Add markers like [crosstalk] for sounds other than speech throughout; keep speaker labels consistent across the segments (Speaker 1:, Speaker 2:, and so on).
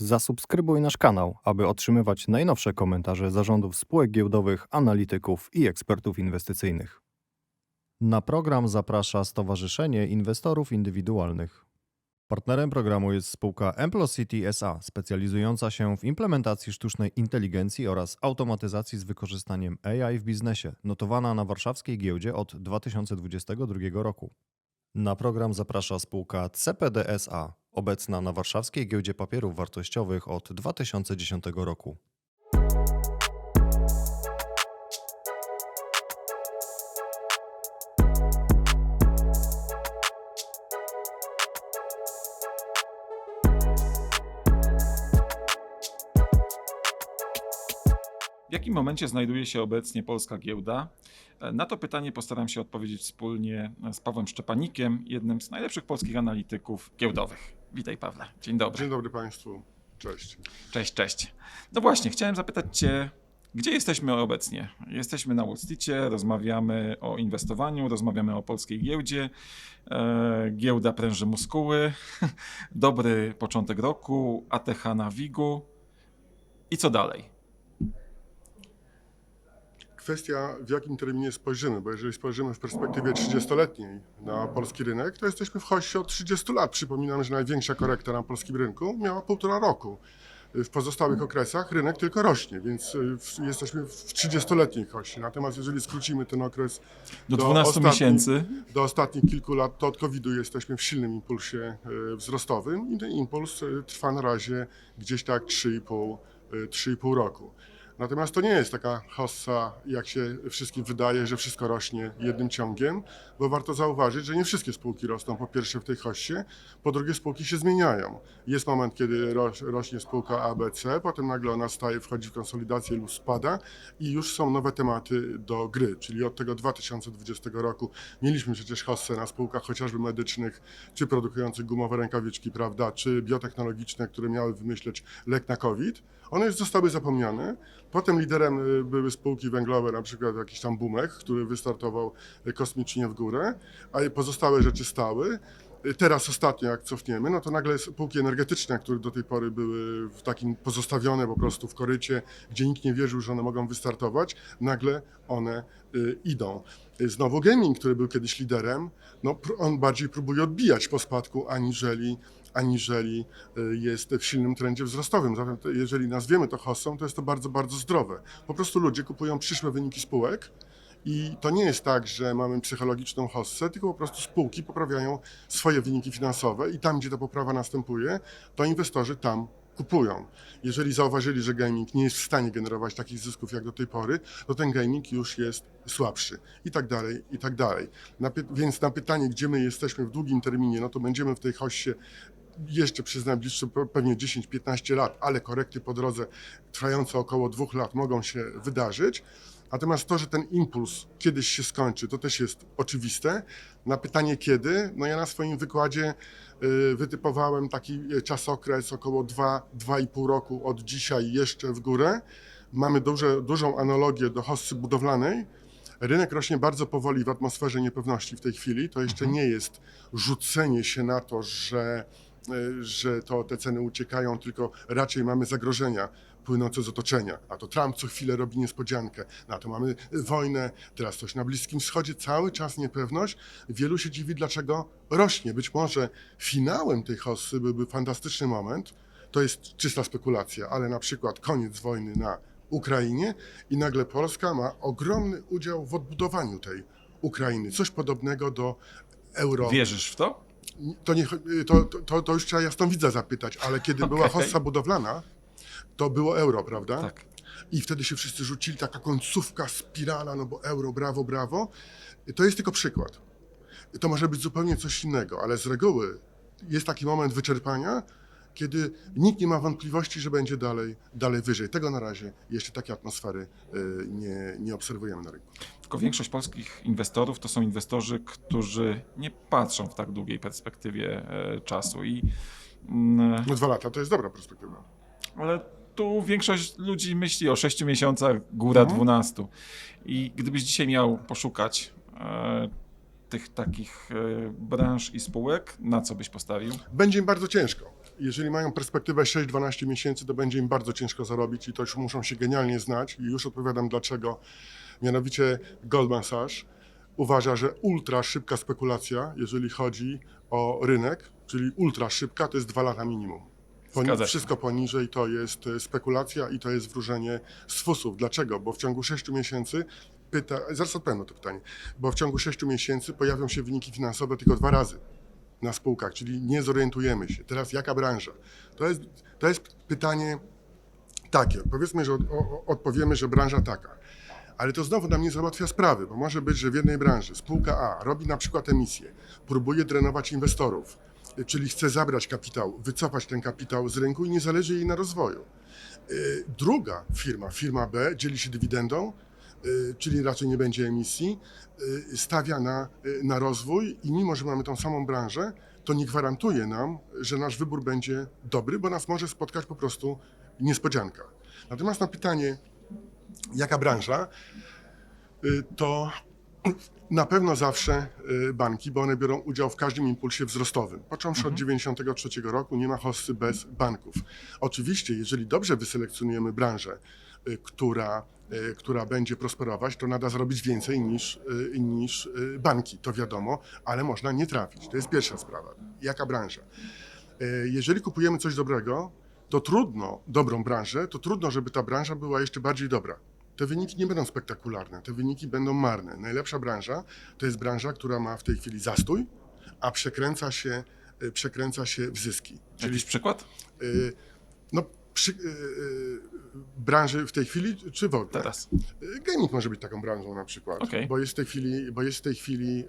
Speaker 1: Zasubskrybuj nasz kanał, aby otrzymywać najnowsze komentarze zarządów spółek giełdowych, analityków i ekspertów inwestycyjnych. Na program zaprasza Stowarzyszenie Inwestorów Indywidualnych. Partnerem programu jest spółka Emplocity SA, specjalizująca się w implementacji sztucznej inteligencji oraz automatyzacji z wykorzystaniem AI w biznesie, notowana na warszawskiej giełdzie od 2022 roku. Na program zaprasza spółka CPD SA, obecna na warszawskiej giełdzie papierów wartościowych od 2010 roku.
Speaker 2: Jakim momencie znajduje się obecnie polska giełda? Na to pytanie postaram się odpowiedzieć wspólnie z Pawłem Szczepanikiem, jednym z najlepszych polskich analityków giełdowych. Witaj Pawle, dzień dobry.
Speaker 3: Dzień dobry Państwu. Cześć.
Speaker 2: Cześć, cześć. No właśnie, chciałem zapytać Cię, gdzie jesteśmy obecnie? Jesteśmy na Wall Streetie, rozmawiamy o inwestowaniu, rozmawiamy o polskiej giełdzie. E, giełda pręży muskuły, [laughs] dobry początek roku, ATH na WIG-u. I co dalej?
Speaker 3: Kwestia, w jakim terminie spojrzymy, bo jeżeli spojrzymy w perspektywie 30-letniej na polski rynek, to jesteśmy w hoście od 30 lat. Przypominam, że największa korekta na polskim rynku miała półtora roku. W pozostałych okresach rynek tylko rośnie, więc y, w- jesteśmy w 30-letniej hoście. Natomiast jeżeli skrócimy ten okres
Speaker 2: Do
Speaker 3: Do
Speaker 2: 12
Speaker 3: ostatnich-
Speaker 2: miesięcy.
Speaker 3: do ostatnich kilku lat, to od COVID-u jesteśmy w silnym impulsie y, wzrostowym i ten impuls y, trwa na razie gdzieś tak 3,5 y, 3,5 roku. Natomiast to nie jest taka hossa, jak się wszystkim wydaje, że wszystko rośnie jednym ciągiem, bo warto zauważyć, że nie wszystkie spółki rosną po pierwsze w tej hossie, po drugie spółki się zmieniają. Jest moment, kiedy roś, rośnie spółka ABC, potem nagle ona staje, wchodzi w konsolidację lub spada i już są nowe tematy do gry, czyli od tego 2020 roku mieliśmy przecież hossę na spółkach chociażby medycznych, czy produkujących gumowe rękawiczki, prawda, czy biotechnologiczne, które miały wymyśleć lek na COVID. One już zostały zapomniane. Potem liderem y, były spółki węglowe, na przykład jakiś tam Bumek, który wystartował y, kosmicznie w górę, a pozostałe rzeczy stały. Y, Teraz ostatnio, jak cofniemy, no to nagle spółki energetyczne, które do tej pory były w takim pozostawione po prostu w korycie, gdzie nikt nie wierzył, że one mogą wystartować, nagle one y, idą. Znowu gaming, który był kiedyś liderem, no on bardziej próbuje odbijać po spadku, aniżeli aniżeli y, jest w silnym trendzie wzrostowym. Zatem jeżeli nazwiemy to hossą, to jest to bardzo, bardzo zdrowe. Po prostu ludzie kupują przyszłe wyniki spółek i to nie jest tak, że mamy psychologiczną hossę, tylko po prostu spółki poprawiają swoje wyniki finansowe i tam, gdzie ta poprawa następuje, to inwestorzy tam kupują. Jeżeli zauważyli, że gaming nie jest w stanie generować takich zysków jak do tej pory, to ten gaming już jest słabszy i tak dalej, i tak dalej. Na więc na pytanie, gdzie my jesteśmy w długim terminie, no to będziemy w tej hossie jeszcze przez najbliższe pe- pewnie 10-15 lat, ale korekty po drodze trwające około dwóch lat mogą się wydarzyć. Natomiast to, że ten impuls kiedyś się skończy, to też jest oczywiste. Na pytanie kiedy, no ja na swoim wykładzie y, wytypowałem taki y, czasokres około 2-2,5 roku od dzisiaj jeszcze w górę. Mamy duże, dużą analogię do hossy budowlanej. Rynek rośnie bardzo powoli w atmosferze niepewności w tej chwili. To jeszcze nie jest rzucenie się na to, że, że to te ceny uciekają, tylko raczej mamy zagrożenia płynące z otoczenia. A to Trump co chwilę robi niespodziankę. Na to mamy wojnę, teraz coś na Bliskim Wschodzie, cały czas niepewność. Wielu się dziwi, dlaczego rośnie. Być może finałem tej hossy byłby fantastyczny moment. To jest czysta spekulacja, ale na przykład koniec wojny na Ukrainie i nagle Polska ma ogromny udział w odbudowaniu tej Ukrainy. Coś podobnego do euro.
Speaker 2: Wierzysz w to?
Speaker 3: To, nie, to, to, to już trzeba jasnowidza zapytać, ale kiedy była
Speaker 2: Okej.
Speaker 3: hossa budowlana, to było euro, prawda?
Speaker 2: Tak.
Speaker 3: I wtedy się wszyscy rzucili, taka końcówka, spirala, no bo euro, brawo, brawo. To jest tylko przykład. To może być zupełnie coś innego, ale z reguły jest taki moment wyczerpania, kiedy nikt nie ma wątpliwości, że będzie dalej, dalej wyżej. Tego na razie jeszcze takiej atmosfery y, nie, nie obserwujemy na rynku.
Speaker 2: Tylko większość polskich inwestorów to są inwestorzy, którzy nie patrzą w tak długiej perspektywie e, czasu. I, mm,
Speaker 3: No dwa lata to jest dobra perspektywa.
Speaker 2: ale tu większość ludzi myśli o 6 miesiącach, góra
Speaker 3: Mhm.
Speaker 2: 12. I gdybyś dzisiaj miał poszukać e, tych takich e, branż i spółek, na co byś postawił?
Speaker 3: Będzie im bardzo ciężko. Jeżeli mają perspektywę 6-12 miesięcy, to będzie im bardzo ciężko zarobić i to już muszą się genialnie znać i już odpowiadam dlaczego. Mianowicie Goldman Sachs uważa, że ultra szybka spekulacja, jeżeli chodzi o rynek, czyli ultra szybka, to jest dwa lata minimum. Poni- wszystko poniżej to jest e, spekulacja i to jest wróżenie z fusów. Dlaczego? Bo w ciągu 6 miesięcy pyta, zaraz odpowiem na to pytanie, bo w ciągu 6 miesięcy pojawią się wyniki finansowe tylko dwa razy na spółkach, czyli nie zorientujemy się. Teraz jaka branża? To jest, to jest pytanie takie. Powiedzmy, że od, o, odpowiemy, że branża taka. Ale to znowu nam nie załatwia sprawy, bo może być, że w jednej branży spółka A robi na przykład emisję, próbuje drenować inwestorów, czyli chce zabrać kapitał, wycofać ten kapitał z rynku i nie zależy jej na rozwoju. Y, Druga firma, firma B, dzieli się dywidendą, czyli raczej nie będzie emisji, y, stawia na, y, na rozwój i mimo, że mamy tą samą branżę, to nie gwarantuje nam, że nasz wybór będzie dobry, bo nas może spotkać po prostu niespodzianka. Natomiast na pytanie, jaka branża, y, to na pewno zawsze y, banki, bo one biorą udział w każdym impulsie wzrostowym. Począwszy od 1993 roku nie ma hossy bez banków. Oczywiście, jeżeli dobrze wyselekcjonujemy branżę, y, która, y, która będzie prosperować, to nada zrobić więcej niż, y, niż y, banki, to wiadomo, ale można nie trafić. To jest pierwsza sprawa. Jaka branża? Y, Jeżeli kupujemy coś dobrego, to trudno, dobrą branżę, to trudno, żeby ta branża była jeszcze bardziej dobra. Te wyniki nie będą spektakularne, te wyniki będą marne. Najlepsza branża to jest branża, która ma w tej chwili zastój, a przekręca się, y, przekręca się w zyski. Czyli
Speaker 2: Jakiś przykład?
Speaker 3: y, no, przy, y, y, branży w tej chwili, czy w ogóle?
Speaker 2: Teraz.
Speaker 3: Y, Gaming może być taką branżą na przykład,
Speaker 2: Okej.
Speaker 3: bo jest w tej chwili, bo jest w tej chwili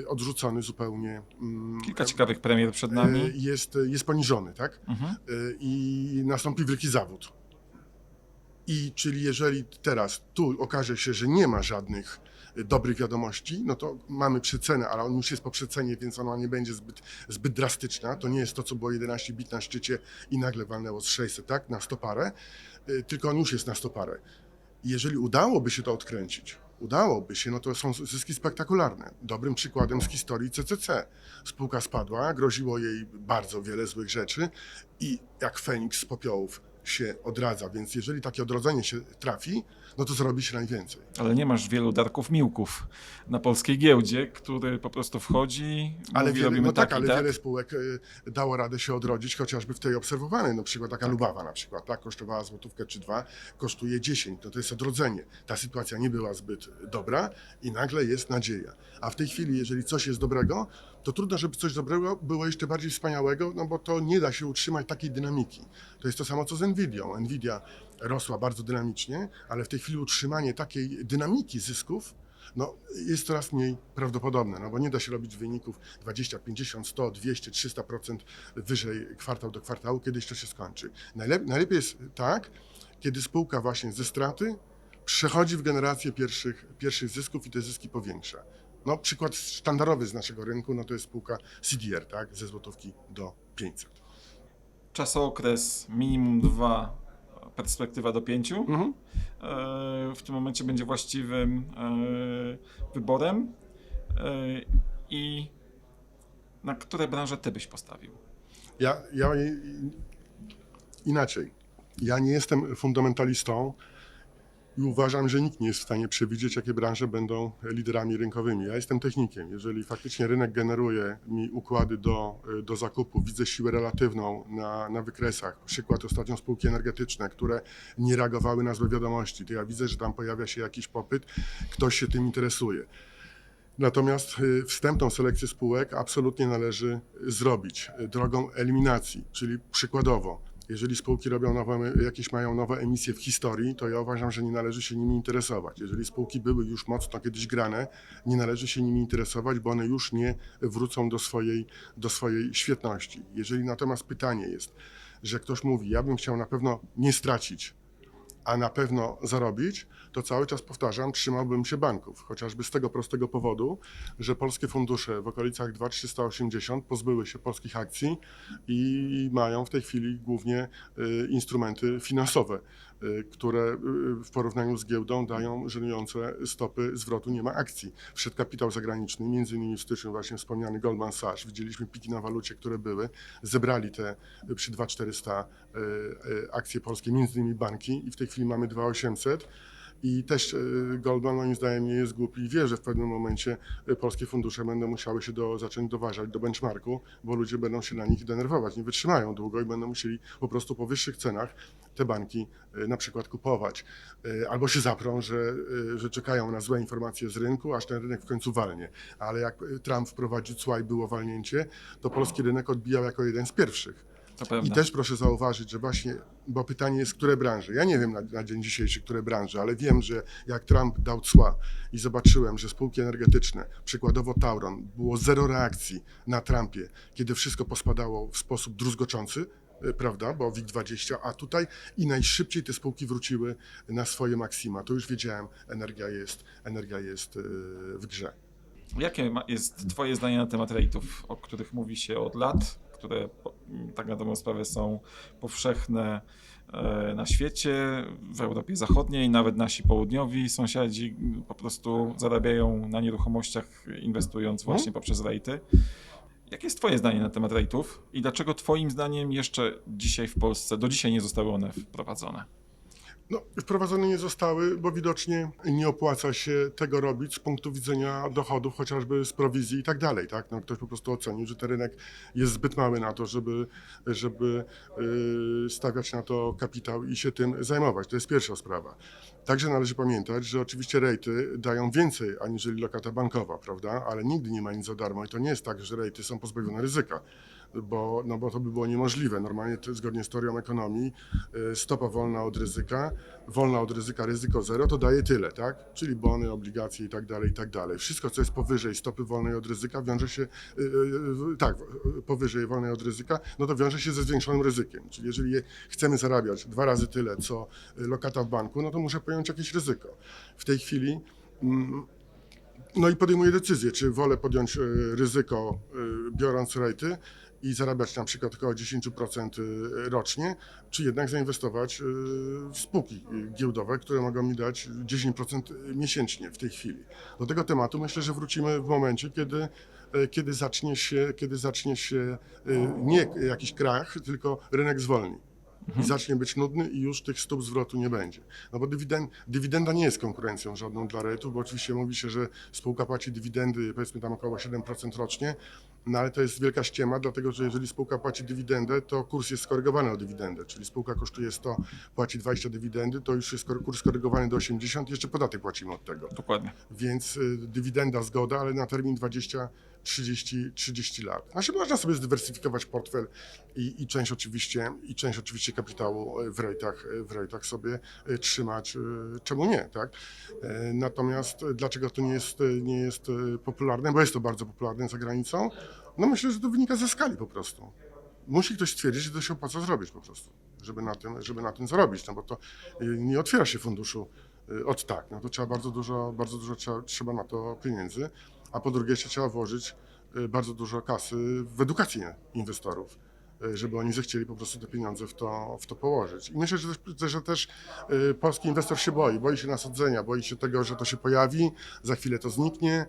Speaker 3: y, odrzucony zupełnie. mm,
Speaker 2: Kilka ciekawych premier przed nami.
Speaker 3: Jest, jest poniżony, tak?
Speaker 2: Mhm.
Speaker 3: Y, i nastąpi wielki zawód. I czyli jeżeli teraz tu okaże się, że nie ma żadnych dobrych wiadomości, no to mamy przecenę, ale on już jest po przecenie, więc ona nie będzie zbyt, zbyt drastyczna. To nie jest to, co było 11 bit na szczycie i nagle walnęło z 600, tak, na 100 parę, y, tylko on już jest na 100 parę. I jeżeli udałoby się to odkręcić, udałoby się, no to są zyski spektakularne. Dobrym przykładem z historii CCC. Spółka spadła, groziło jej bardzo wiele złych rzeczy i jak Feniks z popiołów się odradza, więc jeżeli takie odrodzenie się trafi, no to zrobi się najwięcej.
Speaker 2: Ale nie masz wielu Darków Miłków na polskiej giełdzie, który po prostu wchodzi,
Speaker 3: Ale
Speaker 2: mówi,
Speaker 3: wiele, no tak,
Speaker 2: tak,
Speaker 3: ale
Speaker 2: tak.
Speaker 3: wiele spółek y, dało radę się odrodzić, chociażby w tej obserwowanej, na przykład taka Lubawa na przykład, tak, kosztowała złotówkę czy dwa, kosztuje 10, to to jest odrodzenie. Ta sytuacja nie była zbyt dobra i nagle jest nadzieja. A w tej chwili, jeżeli coś jest dobrego, to trudno, żeby coś dobrego było jeszcze bardziej wspaniałego, no bo to nie da się utrzymać takiej dynamiki. To jest to samo co z Nvidią. Nvidia rosła bardzo dynamicznie, ale w tej chwili utrzymanie takiej dynamiki zysków no, jest coraz mniej prawdopodobne, no bo nie da się robić wyników 20, 50, 100, 200, 300% wyżej kwartał do kwartału, kiedyś to się skończy. Najlep- najlepiej jest tak, kiedy spółka właśnie ze straty przechodzi w generację pierwszych, pierwszych zysków i te zyski powiększa. No, przykład sztandarowy z naszego rynku, no to jest spółka CDR, tak, ze złotówki do 500.
Speaker 2: Czasookres minimum 2, perspektywa do 5.
Speaker 3: Mhm.
Speaker 2: w tym momencie będzie właściwym e, wyborem. E, I na które branże ty byś postawił?
Speaker 3: Ja, ja inaczej. Ja nie jestem fundamentalistą i uważam, że nikt nie jest w stanie przewidzieć, jakie branże będą liderami rynkowymi. Ja jestem technikiem. Jeżeli faktycznie rynek generuje mi układy do, do zakupu, widzę siłę relatywną na, na wykresach, przykład ostatnio spółki energetyczne, które nie reagowały na złe wiadomości, to ja widzę, że tam pojawia się jakiś popyt, ktoś się tym interesuje. Natomiast y, wstępną selekcję spółek absolutnie należy zrobić drogą eliminacji, czyli przykładowo, jeżeli spółki robią nowe, jakieś mają nowe emisje w historii, to ja uważam, że nie należy się nimi interesować. Jeżeli spółki były już mocno kiedyś grane, nie należy się nimi interesować, bo one już nie wrócą do swojej, do swojej świetności. Jeżeli natomiast pytanie jest, że ktoś mówi, ja bym chciał na pewno nie stracić a na pewno zarobić, to cały czas powtarzam, trzymałbym się banków. Chociażby z tego prostego powodu, że polskie fundusze w okolicach 2380 pozbyły się polskich akcji i mają w tej chwili głównie y, instrumenty finansowe, które y, w porównaniu z giełdą dają żenujące stopy zwrotu nie ma akcji. Wszedł kapitał zagraniczny, między innymi w styczniu właśnie wspomniany Goldman Sachs. Widzieliśmy piki na walucie, które były. Zebrali te y, przy 2400 y, y, akcje polskie, między innymi banki i w tej chwili mamy 2800. I też y, Goldman moim zdaniem nie jest głupi i wie, że w pewnym momencie y, polskie fundusze będą musiały się do, zacząć doważać do benchmarku, bo ludzie będą się na nich denerwować, nie wytrzymają długo i będą musieli po prostu po wyższych cenach te banki y, na przykład kupować. Albo się zaprą, że, że czekają na złe informacje z rynku, aż ten rynek w końcu walnie. Ale jak Trump wprowadził cła i było walnięcie, to polski rynek odbijał jako jeden z pierwszych. I też proszę zauważyć, że właśnie, bo pytanie jest, które branże. Ja nie wiem na, na dzień dzisiejszy, które branże, ale wiem, że jak Trump dał cła i zobaczyłem, że spółki energetyczne, przykładowo Tauron, było zero reakcji na Trumpie, kiedy wszystko pospadało w sposób druzgoczący, e, prawda, bo WIG20, a tutaj i najszybciej te spółki wróciły na swoje maksima. To już wiedziałem, energia jest, energia jest e, w grze.
Speaker 2: Jakie jest Twoje zdanie na temat rate'ów, o których mówi się od lat, które tak na dobrą sprawę są powszechne e, na świecie, w Europie Zachodniej, nawet nasi południowi sąsiadzi po prostu zarabiają na nieruchomościach inwestując właśnie poprzez rejty. Jakie jest Twoje zdanie na temat rate'ów i dlaczego Twoim zdaniem jeszcze dzisiaj w Polsce, do dzisiaj nie zostały one wprowadzone?
Speaker 3: No, wprowadzone nie zostały, bo widocznie nie opłaca się tego robić z punktu widzenia dochodów, chociażby z prowizji i tak dalej. Tak? No, ktoś po prostu ocenił, że ten rynek jest zbyt mały na to, żeby, żeby yy, stawiać na to kapitał i się tym zajmować. To jest pierwsza sprawa. Także należy pamiętać, że oczywiście rejty dają więcej aniżeli lokata bankowa, prawda? Ale nigdy nie ma nic za darmo i to nie jest tak, że rejty są pozbawione ryzyka. Bo, no bo to by było niemożliwe. Normalnie to, zgodnie z teorią ekonomii y, stopa wolna od ryzyka, wolna od ryzyka, ryzyko zero, to daje tyle, tak? Czyli bony, obligacje i tak dalej, i tak dalej. Wszystko, co jest powyżej stopy wolnej od ryzyka, wiąże się, y, y, tak, powyżej wolnej od ryzyka, no to wiąże się ze zwiększonym ryzykiem. Czyli jeżeli je- chcemy zarabiać dwa razy tyle, co lokata w banku, no to muszę pojąć jakieś ryzyko. W tej chwili mm, no i podejmuję decyzję, czy wolę podjąć ryzyko biorąc rejty i zarabiać na przykład około 10% rocznie, czy jednak zainwestować e, w spółki e, giełdowe, które mogą mi dać 10% miesięcznie w tej chwili. Do tego tematu myślę, że wrócimy w momencie, kiedy, kiedy zacznie się, kiedy zacznie się nie jakiś krach, tylko rynek zwolni. I zacznie być nudny i już tych stóp zwrotu nie będzie. No bo dywidend, dywidenda nie jest konkurencją żadną dla rejtów, bo oczywiście mówi się, że spółka płaci dywidendy powiedzmy tam około 7% rocznie, no ale to jest wielka ściema, dlatego że jeżeli spółka płaci dywidendę, to kurs jest skorygowany o dywidendę, czyli spółka kosztuje 100, płaci 20 dywidendy, to już jest kurs skorygowany do 80, jeszcze podatek płacimy od tego.
Speaker 2: Dokładnie.
Speaker 3: Więc y, dywidenda zgoda, ale na termin 20, 30, 30 lat. Znaczy można sobie zdywersyfikować portfel i, i część oczywiście i część oczywiście kapitału y, w rejtach, y, w rejtach sobie y, trzymać. Czemu nie, tak? E, Natomiast dlaczego to nie jest, nie jest popularne? Bo jest to bardzo popularne za granicą. No myślę, że to wynika ze skali po prostu. Musi ktoś stwierdzić, że to się opłaca zrobić po prostu, żeby na tym, żeby na tym zarobić, no bo to nie otwiera się funduszu od tak, no to trzeba bardzo dużo, bardzo dużo trzeba, trzeba na to pieniędzy, a po drugie jeszcze trzeba włożyć y, bardzo dużo kasy w edukację inwestorów, y, żeby oni zechcieli po prostu te pieniądze w to, w to położyć. I myślę, że też, że też y, polski inwestor się boi, boi się nasadzenia, boi się tego, że to się pojawi, za chwilę to zniknie,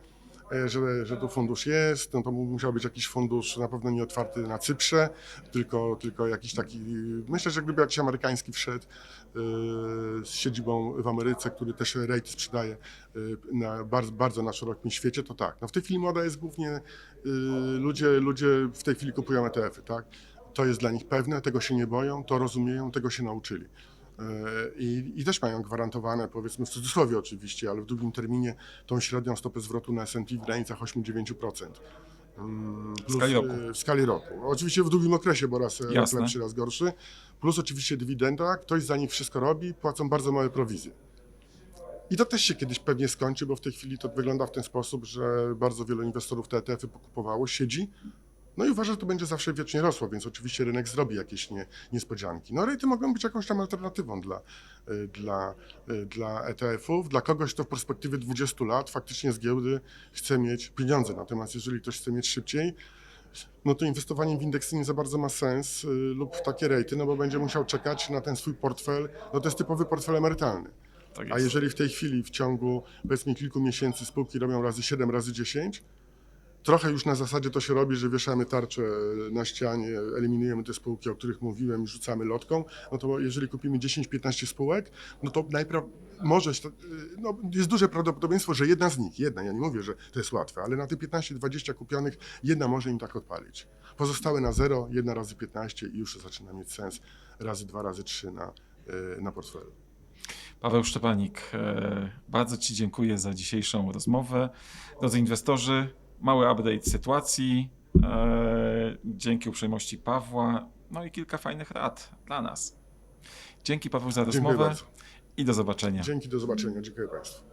Speaker 3: że, że tu fundusz jest, no to musiał być jakiś fundusz na pewno nie otwarty na Cyprze, tylko, tylko jakiś taki, myślę, że gdyby jakiś amerykański wszedł e, z siedzibą w Ameryce, który też rate sprzedaje e, na bardzo, bardzo na szerokim świecie, to tak. No w tej chwili moda jest głównie, e, ludzie, ludzie w tej chwili kupują ETF-y, tak? To jest dla nich pewne, tego się nie boją, to rozumieją, tego się nauczyli. E, I, I też mają gwarantowane, powiedzmy w cudzysłowie oczywiście, ale w długim terminie tą średnią stopę zwrotu na S&P w granicach 8-9%. Mm, Plus,
Speaker 2: skali roku.
Speaker 3: e, W skali roku. Oczywiście w długim okresie, bo raz, raz
Speaker 2: Jasne.
Speaker 3: lepszy, raz gorszy. Plus oczywiście dywidenda, ktoś za nich wszystko robi, płacą bardzo małe prowizje. I to też się kiedyś pewnie skończy, bo w tej chwili to wygląda w ten sposób, że bardzo wielu inwestorów te ETF-y pokupowało, siedzi No i uważam, że to będzie zawsze wiecznie rosło, więc oczywiście rynek zrobi jakieś nie, niespodzianki. No rejty mogą być jakąś tam alternatywą dla, y, dla, y, dla ETF-ów. Dla kogoś, kto w perspektywie 20 lat faktycznie z giełdy chce mieć pieniądze. Natomiast jeżeli ktoś chce mieć szybciej, no to inwestowanie w indeksy nie za bardzo ma sens y, lub w takie rejty, no bo będzie musiał czekać na ten swój portfel. No to jest typowy portfel emerytalny.
Speaker 2: Tak
Speaker 3: A jeżeli w tej chwili w ciągu powiedzmy kilku miesięcy spółki robią razy 7, razy 10, trochę już na zasadzie to się robi, że wieszamy tarczę na ścianie, eliminujemy te spółki, o których mówiłem i rzucamy lotką, no to jeżeli kupimy 10-15 spółek, no to najpra- może, się- no jest duże prawdopodobieństwo, że jedna z nich, jedna, ja nie mówię, że to jest łatwe, ale na te 15-20 kupionych jedna może im tak odpalić. Pozostałe na 0, jedna razy 15 i już zaczyna mieć sens razy 2, razy 3 na, y, na portfelu.
Speaker 2: Paweł Szczepanik, e, bardzo Ci dziękuję za dzisiejszą rozmowę. Drodzy inwestorzy, mały update sytuacji. e, Dzięki uprzejmości Pawła, no i kilka fajnych rad dla nas. Dzięki Paweł za rozmowę i do zobaczenia.
Speaker 3: Dzięki, do zobaczenia. Dziękuję Państwu.